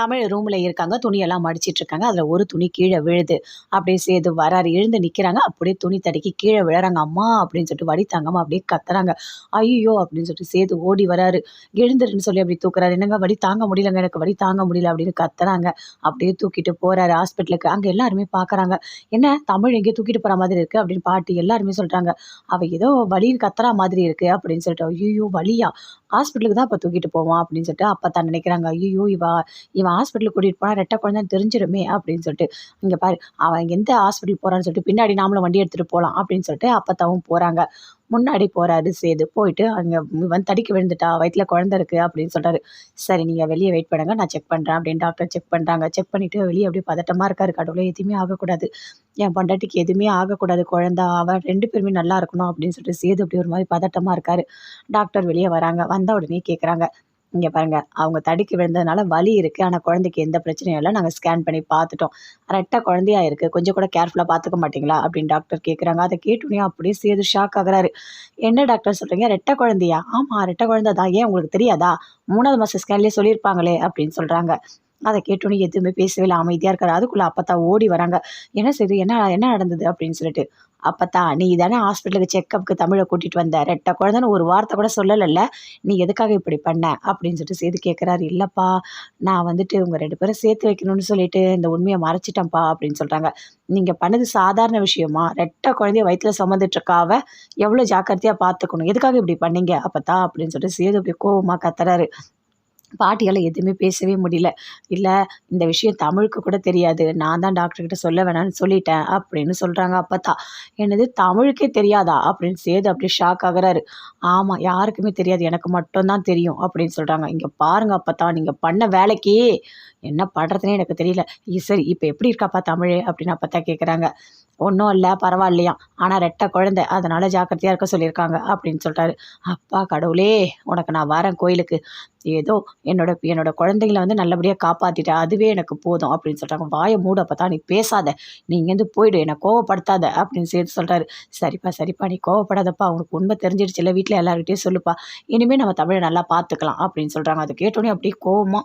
தமிழ் ரூமில் இருக்காங்க. துணியெல்லாம் மடிச்சிட்டு இருக்காங்க அதில் ஒரு துணி கீழே விழுது. அப்படியே சேது வராரு. எழுந்து நிற்கிறாங்க அப்படியே துணி தடுக்கி கீழே விழறாங்க. அம்மா அப்படின்னு சொல்லிட்டு வடி தாங்கம்மா அப்படியே கத்துறாங்க. ஐயோ அப்படின்னு சொல்லிட்டு சேது ஓடி வராரு. எழுந்துருன்னு சொல்லி அப்படி தூக்குறாரு. என்னங்க வடி தாங்க முடியலங்க. எனக்கு வடி தாங்க முடியல அப்படின்னு கத்துறாங்க. அப்படியே தூக்கிட்டு போறாரு ஹாஸ்பிட்டலுக்கு அங்கே எல்லாருமே பார்க்குறாங்க என்ன தமிழ் எங்கேயோ தூக்கிட்டு போகிற மாதிரி இருக்குது அப்படின்னு பாட்டி எல்லாருமே சொல்கிறாங்க அவள் ஏதோ வழின்னு கத்துறா மாதிரி இருக்குது அப்படின்னு சொல்லிட்டு ஐயோ வழியா ஹாஸ்பிட்டலுக்கு தான் இப்போ தூக்கிட்டு போவான் அப்படின்னு சொல்லிட்டு அப்போ தான் நினைக்கிறாங்க. ஐயோ இவ இவன் ஹாஸ்பிட்டலுக்கு கூட்டிகிட்டு போனால் ரெட்டை குழந்தை தெரிஞ்சிருமே அப்படின்னு சொல்லிட்டு இங்கே பாரு அவன் எந்த ஹாஸ்பிட்டல் போகிறான்னு சொல்லிட்டு பின்னாடி நாமளும் வண்டி எடுத்துகிட்டு போகலாம் அப்படின்னு சொல்லிட்டு அப்பத்தாவும் போகிறாங்க முன்னாடி போகிறாரு சேது போயிட்டு அங்கே வந்து தடிக்க விழுந்துட்டா வயிற்றுல குழந்த இருக்குது அப்படின்னு சொல்கிறாரு சரி நீங்கள் வெளியே வெயிட் பண்ணுங்க நான் செக் பண்ணுறேன் அப்படின்னு டாக்டர் செக் பண்ணுறாங்க செக் பண்ணிவிட்டு வெளியே அப்படியே பதட்டமாக இருக்காரு. கடவுளே எதுவுமே ஆகக்கூடாது. என் பொண்டாட்டிக்கு எதுவுமே ஆகக்கூடாது குழந்த அவன் ரெண்டு பேருமே நல்லா இருக்கணும் அப்படின்னு சொல்லிட்டு சேது அப்படி ஒரு மாதிரி பதட்டமாக இருக்காரு. டாக்டர் வெளியே வராங்க. வந்த உடனே கேட்குறாங்க இங்கே பாருங்கள் அவங்க தடுக்கி விழுந்ததுனால வலி இருக்குது ஆனால் குழந்தைக்கு எந்த பிரச்சனையும் இல்லை. நாங்கள் ஸ்கேன் பண்ணி பார்த்துட்டோம். ரெட்டை குழந்தையா இருக்குது கொஞ்சம் கூட கேர்ஃபுல்லாக பார்த்துக்க மாட்டிங்களா? அப்படின்னு டாக்டர் கேட்குறாங்க அதை கேட்டுனே அப்படியே சேது ஷாக் ஆகுறாரு. என்ன டாக்டர் சொல்கிறீங்க ரெட்டை குழந்தையா? ஆமாம் ரெட்டை குழந்தை தான் ஏன் உங்களுக்கு தெரியாதா? மூணாவது மாதம் ஸ்கேன்லேயே சொல்லியிருப்பாங்களே அப்படின்னு சொல்கிறாங்க அதை கேட்டோன்னு எதுவுமே பேசவே இல்லை. அமைதியாக இருக்காரு. அதுக்குள்ளே அப்பத்தா ஓடி வராங்க. என்ன செய்து என்ன என்ன நடந்தது? அப்படின்னு சொல்லிட்டு. அப்பத்தா நீ தானே ஹாஸ்பிட்டலுக்கு செக்கப்புக்கு தமிழை கூட்டிகிட்டு வந்த. ரெட்ட குழந்தைன்னு ஒரு வார்த்தை கூட சொல்லலைல்ல. நீ எதுக்காக இப்படி பண்ண? அப்படின்னு சொல்லிட்டு சேர்த்து கேட்குறாரு இல்லைப்பா நான் வந்துட்டு உங்கள் ரெண்டு பேரும் சேர்த்து வைக்கணும்னு சொல்லிட்டு இந்த உண்மையை மறைச்சிட்டேன்ப்பா அப்படின்னு சொல்கிறாங்க நீங்கள் பண்ணது சாதாரண விஷயமா? ரெட்டை குழந்தைய வயிற்றில் சுமந்துட்டுருக்காவ? எவ்வளோ ஜாக்கிரதையாக பார்த்துக்கணும் எதுக்காக இப்படி பண்ணீங்க அப்பத்தா? அப்படின்னு சொல்லிட்டு சேது அப்படி கோவமாக கத்துறாரு. பாட்டியால் எதுவுமே பேசவே முடியல. இல்லை இந்த விஷயம் தமிழுக்கு கூட தெரியாது. நான் தான் டாக்டர்கிட்ட சொல்ல வேணாம்னு சொல்லிட்டேன் அப்படின்னு சொல்கிறாங்க அப்பத்தா. என்னது தமிழுக்கே தெரியாதா? அப்படின்னு சேது அப்படி ஷாக் ஆகிறாரு. ஆமாம் யாருக்குமே தெரியாது. எனக்கு மட்டும்தான் தெரியும் அப்படின்னு சொல்கிறாங்க இங்கே பாருங்க அப்பத்தா நீங்கள் பண்ண வேலைக்கு என்ன பண்ணுறதுனே எனக்கு தெரியல. சரி இப்போ எப்படி இருக்காப்பா தமிழ்? அப்படின்னு அப்பத்தா கேட்குறாங்க ஒன்றும் இல்லை பரவாயில்லையா? ஆனால் ரெட்டை குழந்தை. அதனால் ஜாக்கிரதையாக இருக்க சொல்லியிருக்காங்க அப்படின்னு சொல்கிறாரு அப்பா கடவுளே உனக்கு நான் வரேன் கோயிலுக்கு. ஏதோ என்னோட என்னோட குழந்தைங்கள வந்து நல்லபடியாக காப்பாற்றிட்டேன் அதுவே எனக்கு போதும் அப்படின்னு சொல்கிறாங்க வாயை மூட அப்போ தான் நீ பேசாத. நீ இங்கேருந்து போயிடு என்னை கோவப்படுத்தாத அப்படின்னு சேர்த்து சொல்கிறாரு சரிப்பா சரிப்பா நீ கோவப்படாதப்பா அவனுக்கு உண்மை தெரிஞ்சிடுச்சுல வீட்டில் எல்லாருக்கிட்டையும் சொல்லுப்பா. இனிமேல் நம்ம தமிழை நல்லா பார்த்துக்கலாம் அப்படின்னு சொல்கிறாங்க அதை கேட்டோன்னே அப்படியே கோவமாக